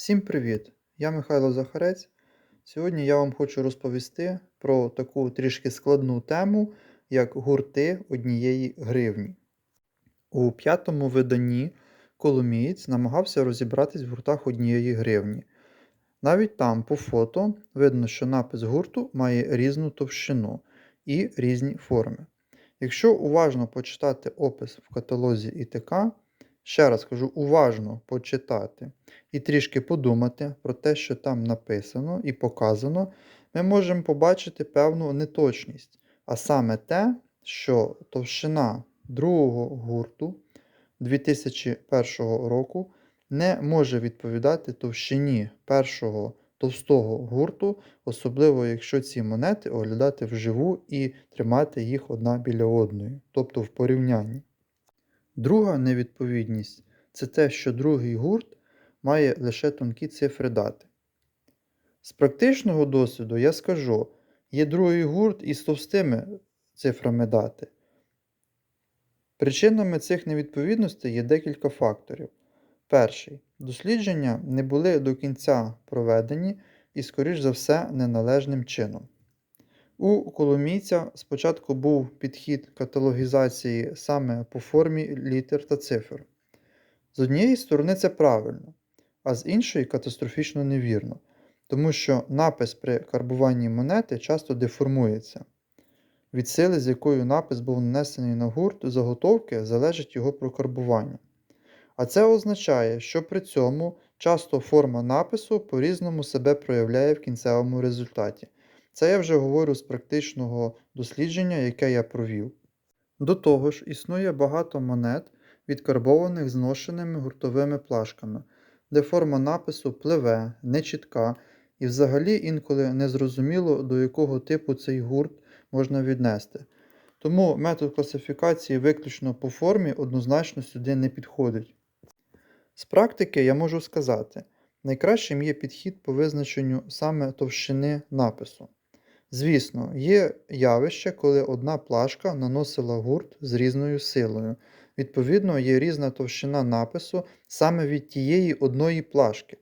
Всім привіт! Я Михайло Захарець. Сьогодні я вам хочу розповісти про таку трішки складну тему, як гурти однієї гривні. У п'ятому виданні Коломієць намагався розібратись в гуртах однієї гривні. Навіть там по фото видно, що напис гурту має різну товщину і різні форми. Якщо уважно почитати опис в каталозі ІТК, ще раз кажу, уважно почитати і трішки подумати про те, що там написано і показано, ми можемо побачити певну неточність. А саме те, що товщина другого гурту 2001 року не може відповідати товщині першого товстого гурту, особливо якщо ці монети оглядати вживу і тримати їх одна біля одної, тобто в порівнянні. Друга невідповідність це те, що другий гурт має лише тонкі цифри дати. З практичного досвіду я скажу, є другий гурт із товстими цифрами дати. Причинами цих невідповідностей є декілька факторів. Перший. Дослідження не були до кінця проведені і, скоріш за все, неналежним чином. У коломійця спочатку був підхід каталогізації саме по формі літер та цифр. З однієї сторони, це правильно, а з іншої катастрофічно невірно, тому що напис при карбуванні монети часто деформується. Від сили, з якою напис був нанесений на гурт заготовки, залежить його прокарбування. А це означає, що при цьому часто форма напису по-різному себе проявляє в кінцевому результаті. Це я вже говорю з практичного дослідження, яке я провів. До того ж, існує багато монет, відкарбованих зношеними гуртовими плашками, де форма напису пливе, нечітка, і взагалі інколи незрозуміло, до якого типу цей гурт можна віднести. Тому метод класифікації виключно по формі однозначно сюди не підходить. З практики я можу сказати, найкращим є підхід по визначенню саме товщини напису. Звісно, є явище, коли одна плашка наносила гурт з різною силою. Відповідно, є різна товщина напису саме від тієї одної плашки.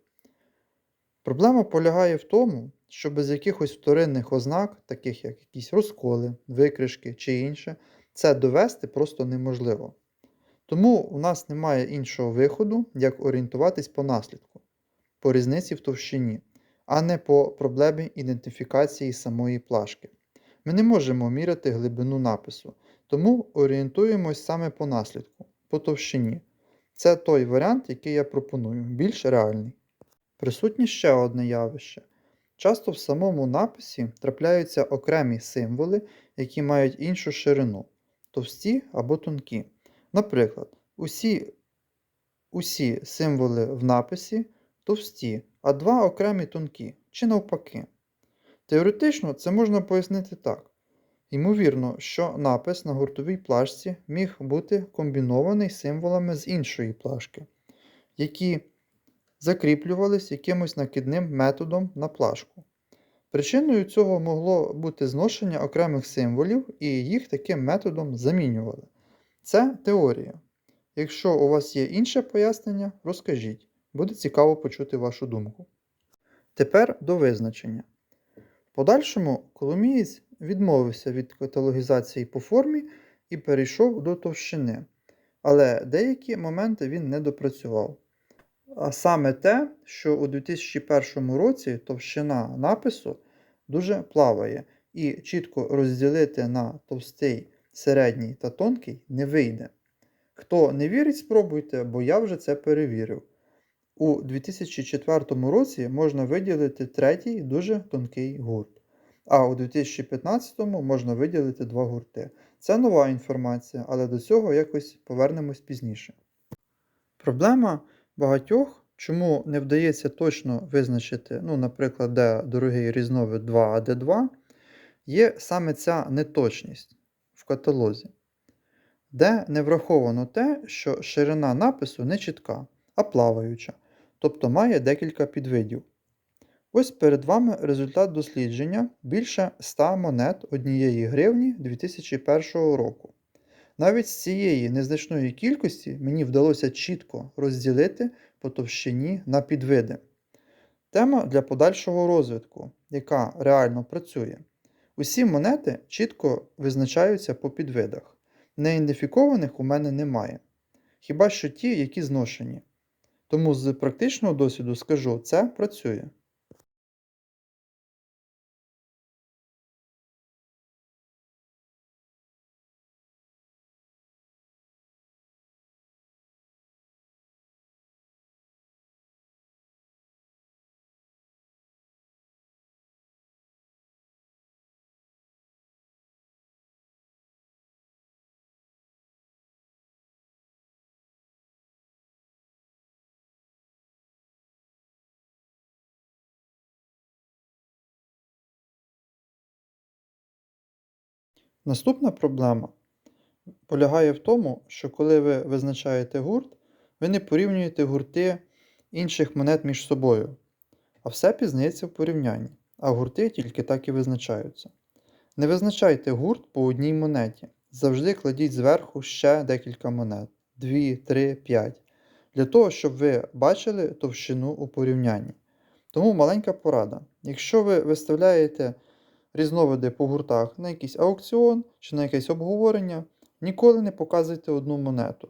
Проблема полягає в тому, що без якихось вторинних ознак, таких як якісь розколи, викришки чи інше, це довести просто неможливо. Тому у нас немає іншого виходу, як орієнтуватись по наслідку, по різниці в товщині, а не по проблемі ідентифікації самої плашки. Ми не можемо міряти глибину напису, тому орієнтуємось саме по наслідку, по товщині. Це той варіант, який я пропоную, більш реальний. Присутнє ще одне явище. Часто в самому написі трапляються окремі символи, які мають іншу ширину, товсті або тонкі. Наприклад, усі, усі символи в написі товсті, а два окремі тонкі, чи навпаки. Теоретично це можна пояснити так. Ймовірно, що напис на гуртовій плашці міг бути комбінований символами з іншої плашки, які закріплювались якимось накидним методом на плашку. Причиною цього могло бути зношення окремих символів, і їх таким методом замінювали. Це теорія. Якщо у вас є інше пояснення, розкажіть. Буде цікаво почути вашу думку. Тепер до визначення. В подальшому Коломієць відмовився від каталогізації по формі і перейшов до товщини. Але деякі моменти він не допрацював. А саме те, що у 2001 році товщина напису дуже плаває, і чітко розділити на товстий, середній та тонкий не вийде. Хто не вірить, спробуйте, бо я вже це перевірив. У 2004 році можна виділити третій дуже тонкий гурт, а у 2015 можна виділити два гурти. Це нова інформація, але до цього якось повернемось пізніше. Проблема багатьох, чому не вдається точно визначити, ну, наприклад, де дорогий різновид 2, а де 2, є саме ця неточність в каталозі, де не враховано те, що ширина напису не чітка, а плаваюча, тобто має декілька підвидів. Ось перед вами результат дослідження більше 100 монет однієї гривні 2001 року. Навіть з цієї незначної кількості мені вдалося чітко розділити по товщині на підвиди. Тема для подальшого розвитку, яка реально працює. Усі монети чітко визначаються по підвидах. Неідентифікованих у мене немає. Хіба що ті, які зношені. Тому з практичного досвіду скажу, це працює. Наступна проблема полягає в тому, що коли ви визначаєте гурт, ви не порівнюєте гурти інших монет між собою, а все пізнається в порівнянні, а гурти тільки так і визначаються. Не визначайте гурт по одній монеті. Завжди кладіть зверху ще декілька монет 2, 3, 5, для того, щоб ви бачили товщину у порівнянні. Тому маленька порада. Якщо ви виставляєте різновиди по гуртах на якийсь аукціон чи на якесь обговорення, ніколи не показуйте одну монету,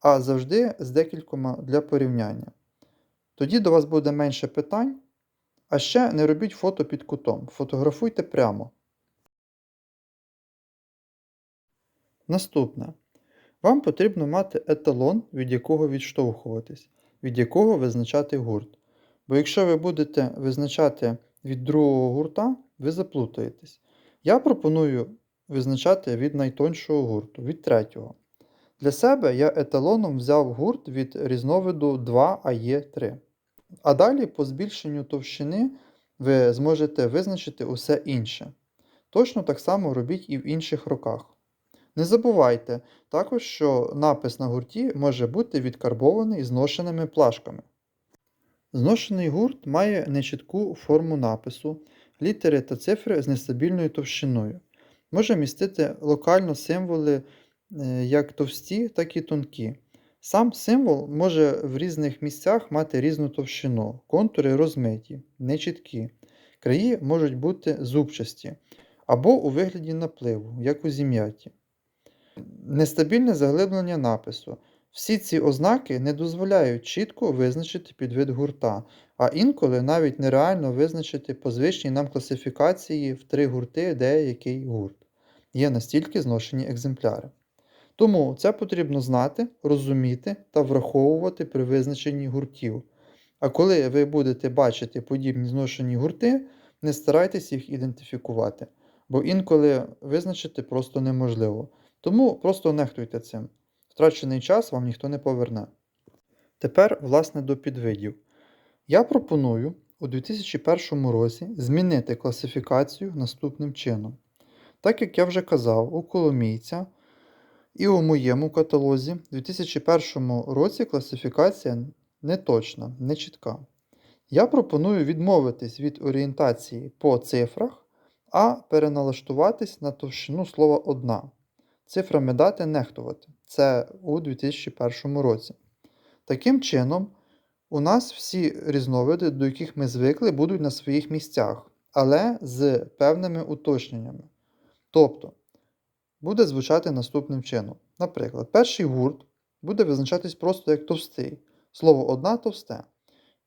а завжди з декількома для порівняння. Тоді до вас буде менше питань, а ще не робіть фото під кутом, фотографуйте прямо. Наступне. Вам потрібно мати еталон, від якого відштовхуватись, від якого визначати гурт. Бо якщо ви будете визначати від другого гурта, ви заплутаєтесь. Я пропоную визначати від найтоншого гурту, від третього. Для себе я еталоном взяв гурт від різновиду 2АЕ3. А далі по збільшенню товщини ви зможете визначити усе інше. Точно так само робіть і в інших роках. Не забувайте також, що напис на гурті може бути відкарбований зношеними плашками. Зношений гурт має нечітку форму напису, літери та цифри з нестабільною товщиною. Може містити локально символи е, як товсті, так і тонкі. Сам символ може в різних місцях мати різну товщину, контури розмиті, нечіткі. Краї можуть бути зубчасті або у вигляді напливу, як у зім'яті. Нестабільне заглиблення напису. Всі ці ознаки не дозволяють чітко визначити підвид гурта, а інколи навіть нереально визначити по звичній нам класифікації в три гурти деякий гурт. Є настільки зношені екземпляри. Тому це потрібно знати, розуміти та враховувати при визначенні гуртів. А коли ви будете бачити подібні зношені гурти, не старайтесь їх ідентифікувати, бо інколи визначити просто неможливо. Тому просто нехтуйте цим. Втрачений час вам ніхто не поверне. Тепер, власне, до підвидів. Я пропоную у 2001 році змінити класифікацію наступним чином. Так як я вже казав, у Коломійця і у моєму каталозі у 2001 році класифікація не точна, не чітка. Я пропоную відмовитись від орієнтації по цифрах, а переналаштуватись на товщину слова одна. Цифрами дати нехтувати. Це у 2001 році. Таким чином, у нас всі різновиди, до яких ми звикли, будуть на своїх місцях, але з певними уточненнями. Тобто, буде звучати наступним чином. Наприклад, перший гурт буде визначатись просто як товстий. Слово одна товсте.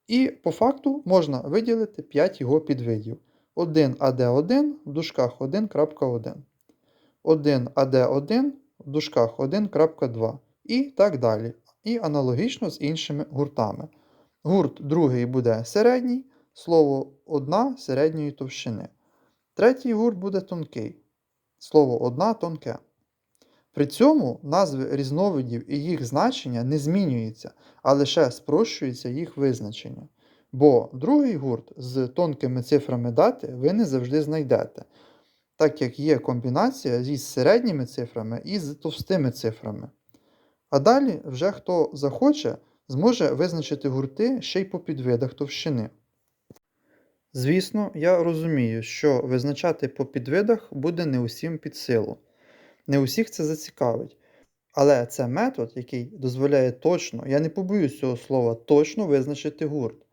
І по факту можна виділити 5 його підвидів. 1 AD1 в дужках 1.1. 1 AD1 в дужках 1.2 і так далі. І аналогічно з іншими гуртами. Гурт другий буде середній, слово одна середньої товщини. Третій гурт буде тонкий. Слово одна тонке. При цьому назви різновидів і їх значення не змінюються, а лише спрощується їх визначення. Бо другий гурт з тонкими цифрами дати ви не завжди знайдете, так як є комбінація із середніми цифрами і з товстими цифрами. А далі вже хто захоче, зможе визначити гурти ще й по підвидах товщини. Звісно, я розумію, що визначати по підвидах буде не усім під силу. Не усіх це зацікавить. Але це метод, який дозволяє точно, я не побоюсь цього слова, точно визначити гурт.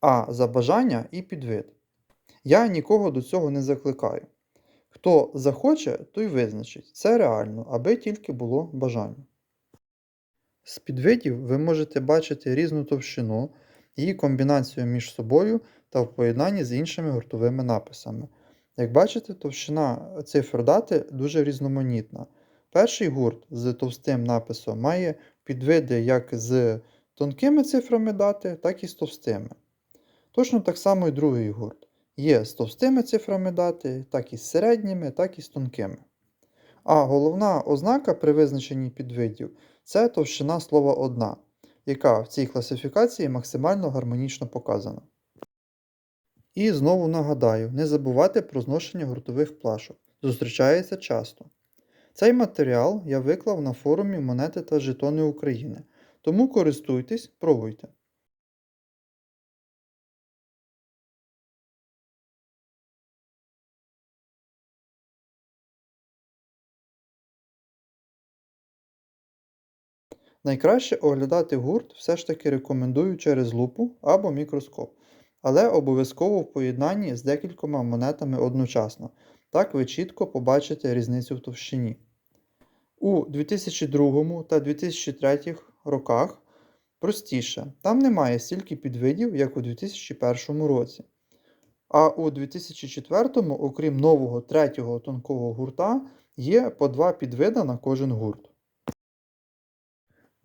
а за бажання і підвид. Я нікого до цього не закликаю. Хто захоче, той визначить. Це реально, аби тільки було бажання. З підвидів ви можете бачити різну товщину, її комбінацію між собою та в поєднанні з іншими гуртовими написами. Як бачите, товщина цифр дати дуже різноманітна. Перший гурт з товстим написом має підвиди як з тонкими цифрами дати, так і з товстими. Точно так само і другий гурт. Є з товстими цифрами дати, так і з середніми, так і з тонкими. А головна ознака при визначенні підвидів це товщина слова одна, яка в цій класифікації максимально гармонічно показана. І знову нагадаю, не забувайте про зношення гуртових плашок. Зустрічається часто. Цей матеріал я виклав на форумі Монети та Жетони України, тому користуйтесь, пробуйте. Найкраще оглядати гурт все ж таки рекомендую через лупу або мікроскоп, але обов'язково в поєднанні з декількома монетами одночасно. Так ви чітко побачите різницю в товщині. У 2002 та 2003 роках простіше, там немає стільки підвидів, як у 2001 році. А у 2004, окрім нового третього тонкого гурта, є по два підвида на кожен гурт.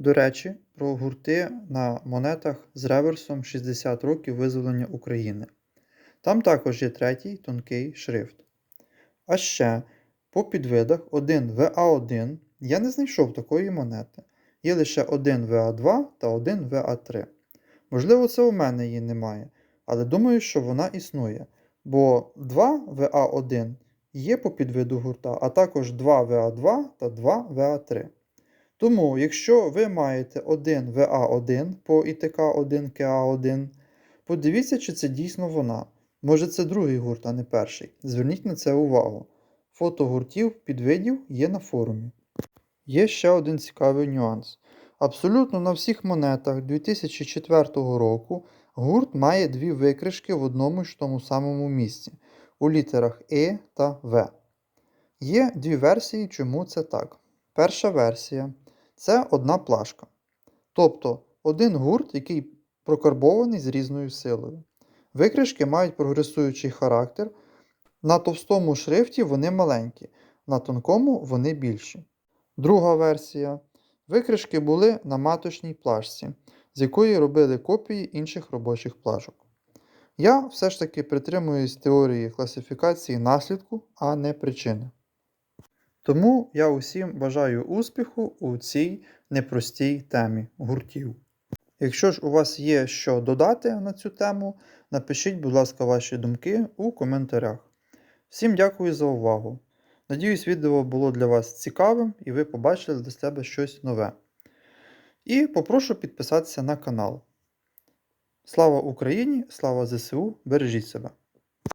До речі, про гурти на монетах з реверсом 60 років визволення України. Там також є третій тонкий шрифт. А ще по підвидах 1 VA1 я не знайшов такої монети. Є лише 1 VA2 та 1 VA3. Можливо, це у мене її немає, але думаю, що вона існує. Бо 2 VA1 є по підвиду гурта, а також 2 VA2 та 2 VA3. Тому, якщо ви маєте 1 VA1 по ІТК1 КА1, подивіться, чи це дійсно вона. Може це другий гурт, а не перший. Зверніть на це увагу. Фото гуртів підвидів є на форумі. Є ще один цікавий нюанс. Абсолютно на всіх монетах 2004 року гурт має дві викришки в одному ж тому самому місці у літерах Е та В. Є дві версії, чому це так. Перша версія це одна плашка. Тобто один гурт, який прокарбований з різною силою. Викришки мають прогресуючий характер. На товстому шрифті вони маленькі, на тонкому вони більші. Друга версія. Викришки були на маточній плашці, з якої робили копії інших робочих плашок. Я все ж таки притримуюсь теорії класифікації наслідку, а не причини. Тому я усім бажаю успіху у цій непростій темі гуртів. Якщо ж у вас є що додати на цю тему, напишіть, будь ласка, ваші думки у коментарях. Всім дякую за увагу. Надіюсь, відео було для вас цікавим і ви побачили для себе щось нове. І попрошу підписатися на канал. Слава Україні! Слава ЗСУ! Бережіть себе!